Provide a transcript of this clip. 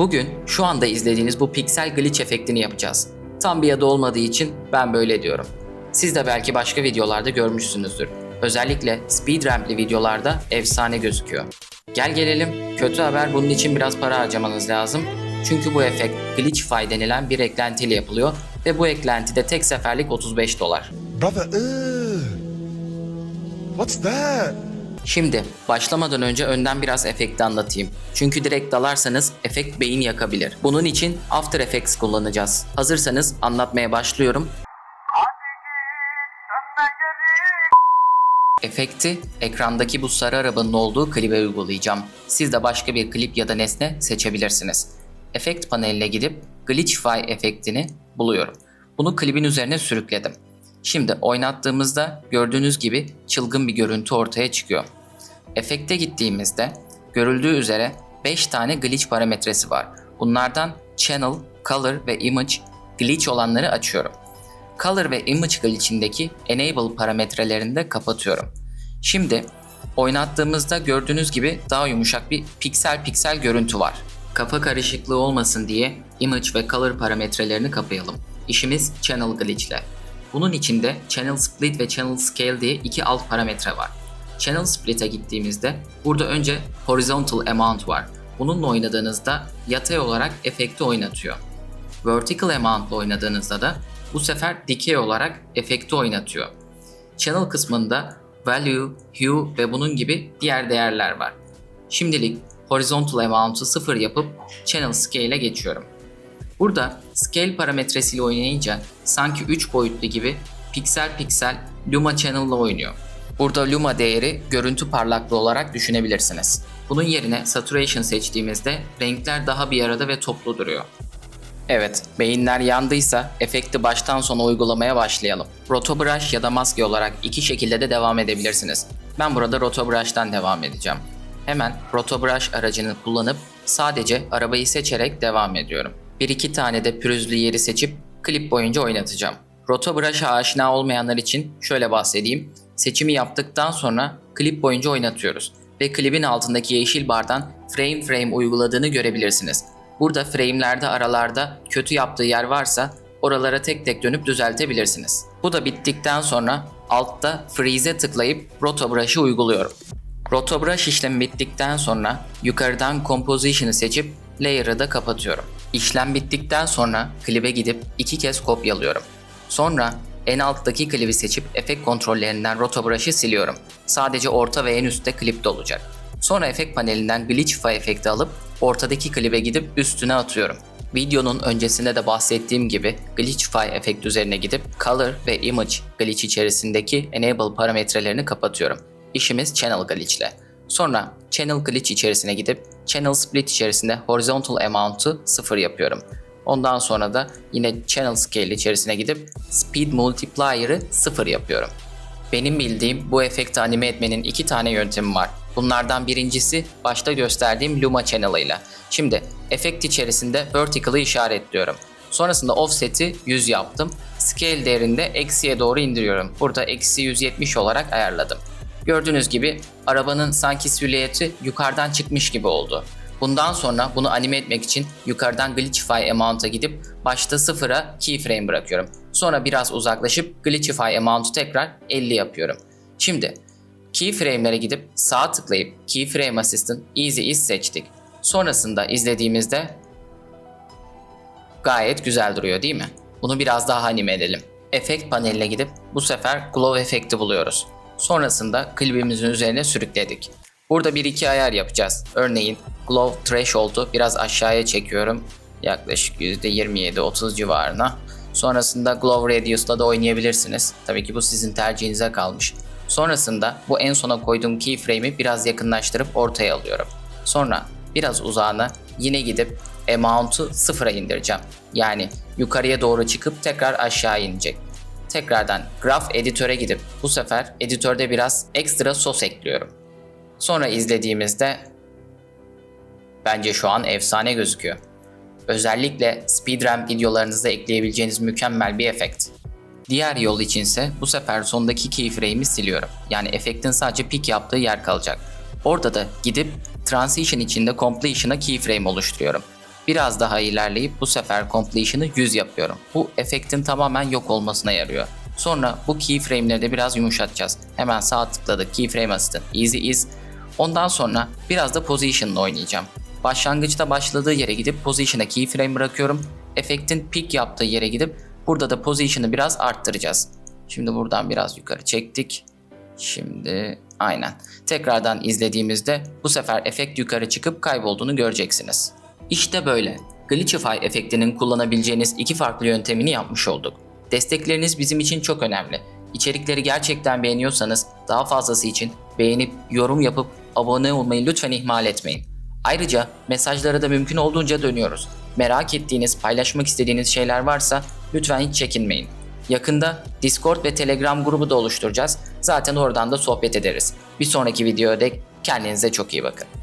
Bugün şu anda izlediğiniz bu piksel glitch efektini yapacağız. Tam bir adı olmadığı için ben böyle diyorum. Siz de belki başka videolarda görmüşsünüzdür. Özellikle speedrump'li videolarda efsane gözüküyor. Gel gelelim, kötü haber bunun için biraz para harcamanız lazım. Çünkü bu efekt Glitchify denilen bir eklentiyle yapılıyor ve bu eklentide tek seferlik 35 dolar. Brother, ugh. What's that? Şimdi başlamadan önce önden biraz efekti anlatayım. Çünkü direkt dalarsanız efekt beyin yakabilir. Bunun için After Effects kullanacağız. Hazırsanız anlatmaya başlıyorum. Efekti ekrandaki bu sarı arabanın olduğu klibe uygulayacağım. Siz de başka bir klip ya da nesne seçebilirsiniz. Efekt paneline gidip Glitchify efektini buluyorum. Bunu klibin üzerine sürükledim. Şimdi oynattığımızda gördüğünüz gibi çılgın bir görüntü ortaya çıkıyor. Efekte gittiğimizde görüldüğü üzere 5 tane glitch parametresi var. Bunlardan channel, color ve image glitch olanları açıyorum. Color ve image glitch'indeki enable parametrelerini de kapatıyorum. Şimdi oynattığımızda gördüğünüz gibi daha yumuşak bir piksel piksel görüntü var. Kafa karışıklığı olmasın diye image ve color parametrelerini kapayalım. İşimiz channel glitch ile. Bunun içinde channel split ve channel scale diye iki alt parametre var. Channel split'e gittiğimizde burada önce horizontal amount var. Bununla oynadığınızda yatay olarak efekti oynatıyor. Vertical amount ile oynadığınızda da bu sefer dikey olarak efekti oynatıyor. Channel kısmında value, hue ve bunun gibi diğer değerler var. Şimdilik horizontal amount'u 0 yapıp channel scale'e geçiyorum. Burada scale parametresiyle oynayınca sanki 3 boyutlu gibi piksel piksel luma channel ile oynuyor. Burada luma değeri görüntü parlaklığı olarak düşünebilirsiniz. Bunun yerine saturation seçtiğimizde renkler daha bir arada ve toplu duruyor. Evet, beyinler yandıysa efekti baştan sona uygulamaya başlayalım. Rotobrush ya da maske olarak iki şekilde de devam edebilirsiniz. Ben burada Rotobrush'tan devam edeceğim. Hemen Rotobrush aracını kullanıp sadece arabayı seçerek devam ediyorum. Bir iki tane de pürüzlü yeri seçip klip boyunca oynatacağım. Rotobrush'a aşina olmayanlar için şöyle bahsedeyim. Seçimi yaptıktan sonra klip boyunca oynatıyoruz ve klibin altındaki yeşil bardan frame frame uyguladığını görebilirsiniz. Burada frame'lerde aralarda kötü yaptığı yer varsa oralara tek tek dönüp düzeltebilirsiniz. Bu da bittikten sonra altta freeze'e tıklayıp rotobrush'ı uyguluyorum. Rotobrush işlemi bittikten sonra yukarıdan composition'ı seçip layer'ı da kapatıyorum. İşlem bittikten sonra klibe gidip iki kez kopyalıyorum. Sonra en alttaki klibi seçip efekt kontrollerinden rotobrush'ı siliyorum. Sadece orta ve en üstte klipte olacak. Sonra efekt panelinden Glitchify efekti alıp ortadaki klibe gidip üstüne atıyorum. Videonun öncesinde de bahsettiğim gibi Glitchify efekt üzerine gidip Color ve Image glitch içerisindeki Enable parametrelerini kapatıyorum. İşimiz Channel Glitch ile. Sonra Channel Glitch içerisine gidip Channel Split içerisinde Horizontal Amount'u 0 yapıyorum. Ondan sonra da yine Channel Scale içerisine gidip Speed Multiplier'ı 0 yapıyorum. Benim bildiğim bu efekti anime etmenin iki tane yöntemi var. Bunlardan birincisi başta gösterdiğim Luma Channel ile. Şimdi efekt içerisinde Vertical'ı işaretliyorum. Sonrasında offset'i 100 yaptım. Scale değerinde eksiye doğru indiriyorum. Burada eksi 170 olarak ayarladım. Gördüğünüz gibi arabanın sanki silüeti yukarıdan çıkmış gibi oldu. Bundan sonra bunu anime etmek için yukarıdan Glitchify Amount'a gidip başta sıfıra keyframe bırakıyorum. Sonra biraz uzaklaşıp Glitchify Amount'u tekrar 50 yapıyorum. Şimdi keyframe'lere gidip sağ tıklayıp Keyframe Assistant Easy Is seçtik. Sonrasında izlediğimizde gayet güzel duruyor değil mi? Bunu biraz daha anime edelim. Efekt paneline gidip bu sefer Glow efekti buluyoruz. Sonrasında klibimizin üzerine sürükledik. Burada bir iki ayar yapacağız. Örneğin Glow Threshold'u biraz aşağıya çekiyorum. Yaklaşık %27-30 civarına. Sonrasında Glow Radius'la da oynayabilirsiniz. Tabii ki bu sizin tercihinize kalmış. Sonrasında bu en sona koyduğum keyframe'i biraz yakınlaştırıp ortaya alıyorum. Sonra biraz uzağına yine gidip amount'u sıfıra indireceğim. Yani yukarıya doğru çıkıp tekrar aşağı inecek. Tekrardan Graph Editöre gidip bu sefer editörde biraz ekstra sos ekliyorum. Sonra izlediğimizde bence şu an efsane gözüküyor. Özellikle speedrun videolarınızda ekleyebileceğiniz mükemmel bir efekt. Diğer yol içinse bu sefer sondaki keyframe'i siliyorum. Yani efektin sadece pik yaptığı yer kalacak. Orada da gidip transition içinde completion'a keyframe oluşturuyorum. Biraz daha ilerleyip bu sefer completion'ı 100 yapıyorum. Bu efektin tamamen yok olmasına yarıyor. Sonra bu keyframe'leri de biraz yumuşatacağız. Hemen sağ tıkladık keyframe assistant easy is. Ondan sonra biraz da position'la oynayacağım. Başlangıçta başladığı yere gidip position'a keyframe bırakıyorum. Efektin peak yaptığı yere gidip burada da position'ı biraz arttıracağız. Şimdi buradan biraz yukarı çektik. Şimdi aynen. Tekrardan izlediğimizde bu sefer efekt yukarı çıkıp kaybolduğunu göreceksiniz. İşte böyle. Glitchify efektinin kullanabileceğiniz iki farklı yöntemini yapmış olduk. Destekleriniz bizim için çok önemli. İçerikleri gerçekten beğeniyorsanız daha fazlası için beğenip yorum yapıp abone olmayı lütfen ihmal etmeyin. Ayrıca mesajlara da mümkün olduğunca dönüyoruz. Merak ettiğiniz, paylaşmak istediğiniz şeyler varsa lütfen hiç çekinmeyin. Yakında Discord ve Telegram grubu da oluşturacağız. Zaten oradan da sohbet ederiz. Bir sonraki videoda dek kendinize çok iyi bakın.